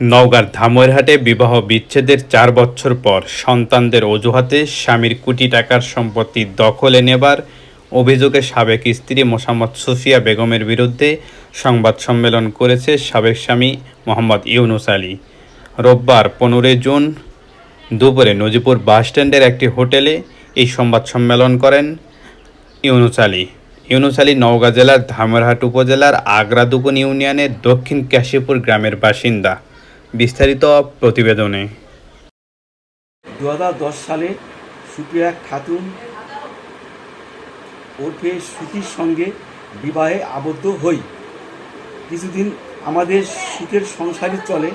নওগাঁর ধামইরহাটে বিবাহ বিচ্ছেদের চার বছর পর সন্তানদের অজুহাতে স্বামীর কোটি টাকার সম্পত্তি দখলে নেবার অভিযোগে সাবেক স্ত্রী মোসাম্মদ সুফিয়া বেগমের বিরুদ্ধে সংবাদ সম্মেলন করেছে সাবেক স্বামী মোহাম্মদ ইউনুস আলী। রোববার পনেরোই জুন দুপুরে নজিপুর বাসস্ট্যান্ডের একটি হোটেলে এই সংবাদ সম্মেলন করেন ইউনুস আলী। ইউনুস আলী নওগাঁ জেলার ধামরহাট উপজেলার আগ্রাদুকুন ইউনিয়নের দক্ষিণ কাশীপুর গ্রামের বাসিন্দা। বিস্তারিত প্রতিবেদনে। দু সালে সুপ্রিয়া খাতুন ওরফে সুতির সঙ্গে বিবাহে আবদ্ধ হই। কিছুদিন আমাদের সুখের সংসারই চলে।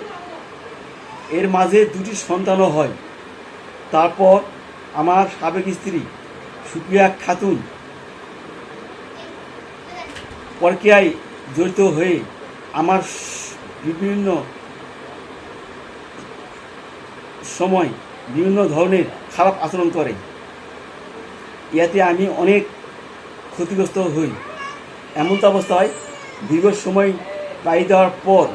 এর মাঝে দুটি সন্তানও হয়। তারপর আমার সাবেক স্ত্রী সুপ্রিয়া খাতুন প্রক্রিয়ায় জড়িত হয়ে আমার বিভিন্ন সময় বিভিন্ন ধরনের খারাপ আচরণ করে। ইয়াতে আমি অনেক ক্ষতিগ্রস্ত হই। এমন তো অবস্থায় দীর্ঘ সময় পাড়ি দেওয়ার পর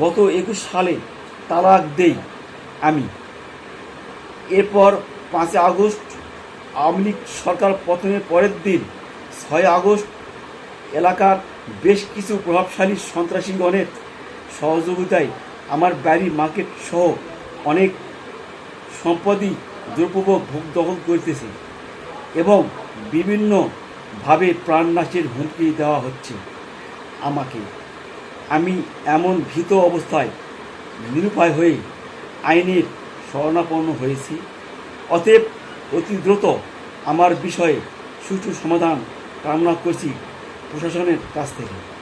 গত একুশ সালে তালাক দেই আমি। এরপর পাঁচই আগস্ট আওয়ামী লীগ সরকার পতনের পরের দিন ছয় আগস্ট এলাকার বেশ কিছু প্রভাবশালী সন্ত্রাসীগণের সহযোগিতায় আমার বাড়ি মার্কেট সহ অনেক সম্পদই দ্রব্যভোগ ভোগ দখল করতেছে এবং বিভিন্নভাবে প্রাণনাশের হুমকি দেওয়া হচ্ছে আমাকে। আমি এমন ভীত অবস্থায় নিরুপায় হয়ে আইনের শরণাপন্ন হয়েছি। অতএব অতি দ্রুত আমার বিষয়ে সুষ্ঠু সমাধান কামনা করছি প্রশাসনের কাছ থেকে।